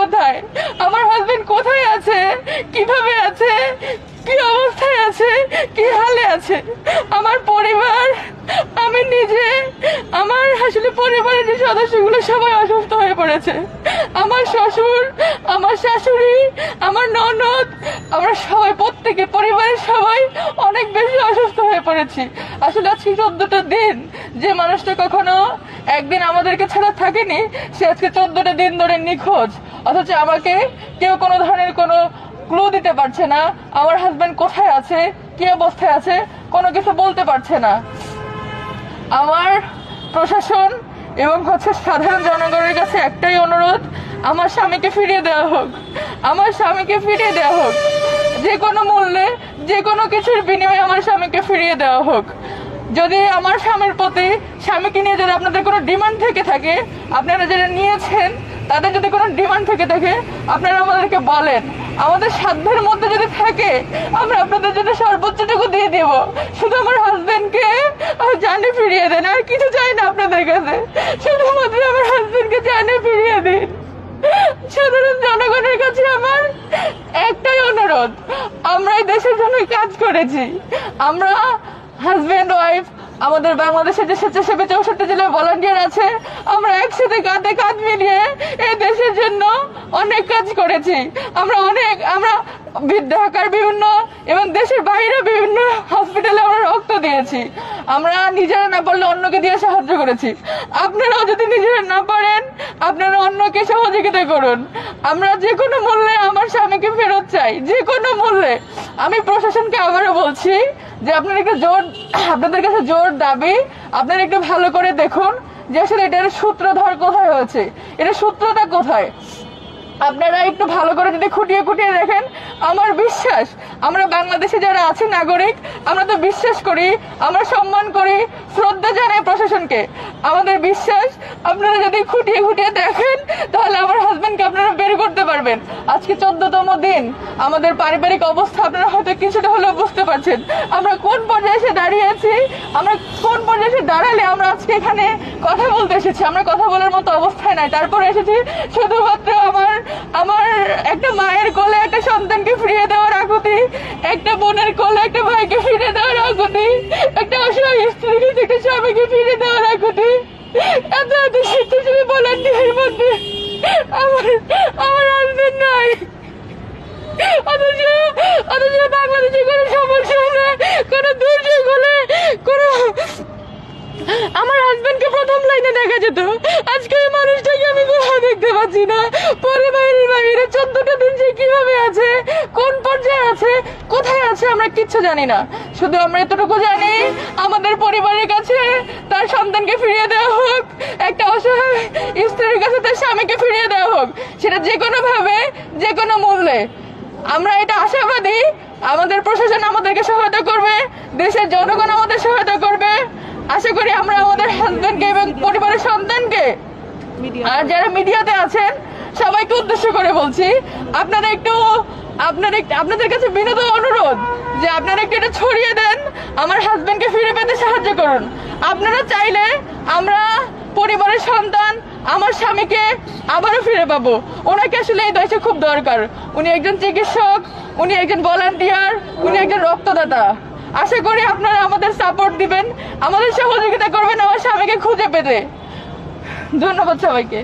কোথায়? আমার হাজবেন্ড কোথায় আছে? কীভাবে আছে? কি অবস্থায় আছে? কি হালে আছে? আমার পরিবার, আমি নিজে, আমার আসলে পরিবারের যে সদস্যগুলো সবাই অসুস্থ হয়ে পড়েছে। আমার শ্বশুর, আমার শাশুড়ি, আমার ননদ, আমরা সবাই, প্রত্যেকে, পরিবারের সবাই অনেক বেশি অসুস্থ হয়ে পড়েছি। আসলে আজকে চোদ্দটা দিন যে মানুষটা কখনো একদিন আমাদেরকে ছাড়া থাকেনি, সে আজকে চোদ্দটা দিন ধরে নিখোঁজ। অথচ আমাকে কেউ কোনো ধরনের কোনো ক্লু দিতে পারছে না। আমার হাজব্যান্ড কোথায় আছে? কি অবস্থায় আছে? কোনো কিছু বলতে পারছে না। আমার প্রশাসন এবং হচ্ছে সাধারণ জনগণের কাছে একটাই অনুরোধ, আমার স্বামীকে ফিরিয়ে দেওয়া হোক। আমার স্বামীকে ফিরিয়ে দেওয়া হোক। যে কোনো মূল্যে, যে কোনো কিছুর বিনিময়ে আমার স্বামীকে ফিরিয়ে দেওয়া হোক। যদি আমার স্বামীর প্রতি স্বামীকে নিয়ে যদি আপনাদের কোনো ডিমান্ড থেকে থাকে, আপনারা যেটা নিয়েছেন তাদের যদি কোনো ডিমান্ড থেকে থাকে আপনারা আমাদেরকে বলেন। আমাদের সাধ্যের মধ্যে যদি থাকে, আমরা আপনাদের জন্য সর্বোচ্চটুকু দিয়ে দেব। শুধু আমার হাজবেন্ডকে জানে ফিরিয়ে দেন, আর কিছু চাই না আপনাদের কাছে। শুধুমাত্র আমার হাজবেন্ডকে জানে ফিরিয়ে দিন। সাধারণ জনগণের কাছে আমার একটাই অনুরোধ আমরা এই দেশের জন্য কাজ করেছি। আমরা হাজবেন্ড আমাদের বাংলাদেশের যে স্বেচ্ছাসেবী চৌষট্টি জেলায় ভলান্টিয়ার আছে, আমরা একসাথে কাঁধে কাঁধ মিলিয়ে এই দেশের জন্য অনেক কাজ করেছি। আমরা অনেক, আমরা ঢাকার বিভিন্ন এবং দেশের বাইরে বিভিন্ন হসপিটালে আমরা রক্ত দিয়েছি। আমরা নিজেরা না পারলে অন্যকে দিয়ে সাহায্য করেছি। আপনারাও যদি নিজেরা না পারেন, আপনারা অন্যকে সহযোগিতা করুন। আমরা যে কোনো মূল্যে আমার স্বামীকে ফেরত চাই, যে কোনো মূল্যে। আমি প্রশাসনকে আবারও বলছি যে আপনার একটু জোর, আপনাদের কাছে জোর দাবি, আপনারা একটু ভালো করে দেখুন যে আসলে এটার সূত্রধর কোথায় হয়েছে। এটা সূত্রটা কোথায়? আপনারা একটু ভালো করে যদি খুঁটিয়ে খুঁটিয়ে দেখেন, আমার বিশ্বাস আমরা বাংলাদেশে যারা আছি, নাগরিক, আমরা তো বিশ্বাস করি, আমরা সম্মান করি, শ্রদ্ধা জানাই প্রশাসনকে। আমাদের বিশ্বাস, আপনারা যদি খুঁটিয়ে খুঁটিয়ে দেখেন, তাহলে আমার হাজব্যান্ডকে আপনারা বের করতে পারবেন। আজকে চোদ্দতম দিন, আমাদের পারিবারিক অবস্থা আপনারা হয়তো কিছুটা হলেও বুঝতে পারছেন। আমরা কোন পর্যায়ে এসে দাঁড়িয়েছি আমরা কোন পর্যায়ে এসে দাঁড়ালে আমরা আজকে এখানে কথা বলতে এসেছি? আমরা কথা বলার মতো অবস্থায় নাই। তারপরে এসেছি, শুধুমাত্র আমার আমার একটা মায়ের কোলে একটা সন্তানকে ফিরিয়ে আকুতি একটা বোনের কোলে একটা ভাইকে ফিরে দেওয়ার আকুতি একটা অসহায় স্ত্রীকে একটা স্বামীকে ফিরিয়ে দেওয়ার আকুতি এত এত স্বেচ্ছাসেবী ভলান্টিয়ারের মধ্যে। আমার আমার নাই। কোনো কোনো আমার প্রথম দেখা যেত। আজকে মানুষটাকে আমি দেখতে পাচ্ছি না। চোদ্দটা কীভাবে আছে? আছে আমরা কিচ্ছু জানি না। শুধু আমরা এতটুকু জানি, আমাদের পরিবারের কাছে তার সন্তানকে ফিরিয়ে দেওয়া হোক, একটা অসহায় স্ত্রীর কাছে তার স্বামীকে ফিরিয়ে দেওয়া হোক, সেটা যে কোনো ভাবে যে কোনো মূল্যে। আমরা এটা আশাবাদী, আমাদের প্রশাসন আমাদেরকে সহায়তা করবে, দেশের জনগণ আমাদের সহায়তা করবে। আশা করি আমরা আমাদের হাজবেন্ডকে এবং পরিবারের সন্তানকে, আর যারা মিডিয়াতে আছেন, সবাইকে উদ্দেশ্য করে বলছি আপনারা একটু আপনার আপনাদের কাছে বিনোদ অনুরোধ যে আপনারা একটু এটা ছড়িয়ে দেন, আমার হাজবেন্ডকে ফিরে পেতে সাহায্য করুন। আপনারা চাইলে আমরা পরিবারের সন্তান, আমার স্বামীকে আবারও ফিরে পাবো। ওনাকে আসলে এই দেশে খুব দরকার। উনি একজন চিকিৎসক, উনি একজন ভলান্টিয়ার উনি একজন রক্তদাতা। আশা করি আপনারা আমাদের সাপোর্ট দিবেন, আমাদের সহযোগিতা করবেন আমার স্বামীকে খুঁজে পেতে। ধন্যবাদ সবাইকে।